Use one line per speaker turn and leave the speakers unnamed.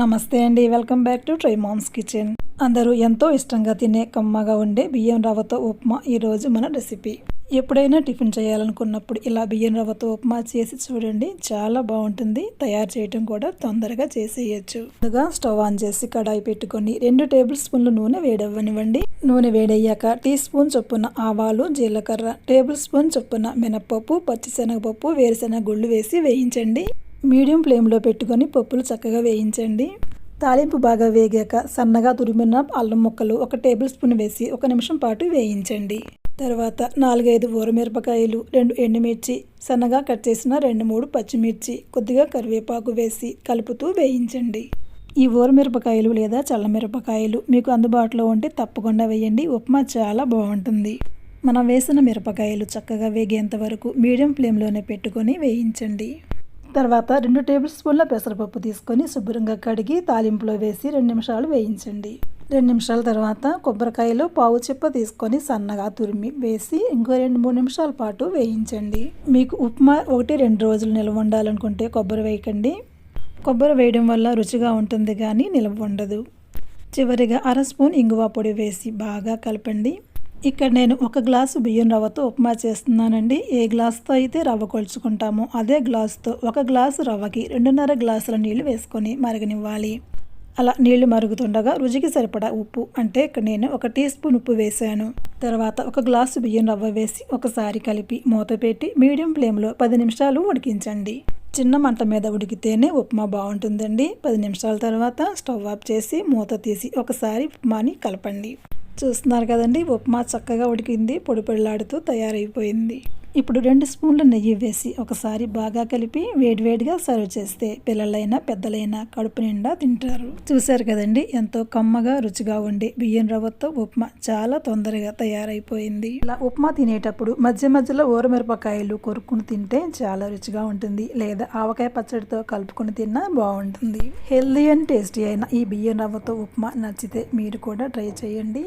నమస్తే అండి. Welcome back to try mom's kitchen. అందరూ ఎంతో ఇష్టంగా తినే కమ్మగా ఉండే బియ్యం రవ్వతో ఉప్మా ఈరోజు మన రెసిపీ. ఎప్పుడైనా టిఫిన్ చేయాలనుకున్నప్పుడు ఇలా బియ్యం రవ్వతో ఉప్మా చేసి చూడండి. చాలా బాగుంటుంది. తయారు చేయటం కూడా తొందరగా చేసేయచ్చు. ముందుగా స్టవ్ ఆన్ చేసి కడాయి పెట్టుకొని రెండు టేబుల్ స్పూన్లు నూనె వేడవ్వనివ్వండి. నూనె వేడయ్యాక టీ స్పూన్ చొప్పున ఆవాలు జీలకర్ర టేబుల్ స్పూన్ చొప్పున మినప్పప్పు పచ్చిశనగపప్పు వేరుశెనగ గుళ్ళు వేసి వేయించండి. మీడియం ఫ్లేమ్లో పెట్టుకొని పప్పులు చక్కగా వేయించండి. తాలింపు బాగా వేగాక సన్నగా తురిమిన అల్లం ముక్కలు ఒక టేబుల్ స్పూన్ వేసి ఒక నిమిషం పాటు వేయించండి. తర్వాత నాలుగైదు ఊరమిరపకాయలు రెండు ఎండుమిర్చి సన్నగా కట్ చేసిన రెండు మూడు పచ్చిమిర్చి కొద్దిగా కరివేపాకు వేసి కలుపుతూ వేయించండి. ఈ ఊరమిరపకాయలు లేదా చల్లమిరపకాయలు మీకు అందుబాటులో ఉంటే తప్పకుండా వేయండి. ఉప్మా చాలా బాగుంటుంది. మనం వేసిన మిరపకాయలు చక్కగా వేగేంత వరకు మీడియం ఫ్లేమ్లోనే పెట్టుకొని వేయించండి. తర్వాత రెండు టేబుల్ స్పూన్ల పెసరపప్పు తీసుకొని శుభ్రంగా కడిగి తాలింపులో వేసి రెండు నిమిషాలు వేయించండి. రెండు నిమిషాల తర్వాత కొబ్బరికాయలు పావు చిప్ప తీసుకొని సన్నగా తురిమి వేసి ఇంకో రెండు మూడు నిమిషాల పాటు వేయించండి. మీకు ఉప్మా ఒకటి రెండు రోజులు నిల్వ ఉండాలనుకుంటే కొబ్బరి వేయకండి. కొబ్బరి వేయడం వల్ల రుచిగా ఉంటుంది కానీ నిల్వ ఉండదు. చివరిగా అర స్పూన్ ఇంగువ పొడి వేసి బాగా కలపండి. ఇక్కడ నేను ఒక గ్లాసు బియ్యం రవ్వతో ఉప్మా చేస్తున్నానండి. ఏ గ్లాస్తో అయితే రవ్వ కొలుచుకుంటామో అదే గ్లాసుతో ఒక గ్లాసు రవ్వకి రెండున్నర గ్లాసుల నీళ్ళు వేసుకొని మరగనివ్వాలి. అలా నీళ్ళు మరుగుతుండగా రుచికి సరిపడా ఉప్పు అంటే ఇక్కడ నేను ఒక టీ స్పూన్ ఉప్పు వేశాను. తర్వాత ఒక గ్లాసు బియ్యం రవ్వ వేసి ఒకసారి కలిపి మూత పెట్టి మీడియం ఫ్లేమ్లో పది నిమిషాలు ఉడికించండి. చిన్న మంట మీద ఉడికితేనే ఉప్మా బాగుంటుందండి. పది నిమిషాల తర్వాత స్టవ్ ఆఫ్ చేసి మూత తీసి ఒకసారి ఉప్మాని కలపండి. చూస్తున్నారు కదండి. ఉప్మా చక్కగా ఉడికింది. పొడి పొడిలాడుతూ తయారైపోయింది. ఇప్పుడు రెండు స్పూన్ల నెయ్యి వేసి ఒకసారి బాగా కలిపి వేడివేడిగా సర్వ్ చేస్తే పిల్లలైనా పెద్దలైనా కడుపు నిండా తింటారు. చూశారు కదండి ఎంతో కమ్మగా రుచిగా ఉండి బియ్యం రవ్వతో ఉప్మా చాలా తొందరగా తయారైపోయింది. ఇలా ఉప్మా తినేటప్పుడు మధ్య మధ్యలో ఊరమిరపకాయలు కొరుక్కుని తింటే చాలా రుచిగా ఉంటుంది. లేదా ఆవకాయ పచ్చడితో కలుపుకొని తిన్నా బాగుంటుంది. హెల్దీ అండ్ టేస్టీ అయిన ఈ బియ్యం రవ్వతో ఉప్మా నచ్చితే మీరు కూడా ట్రై చేయండి.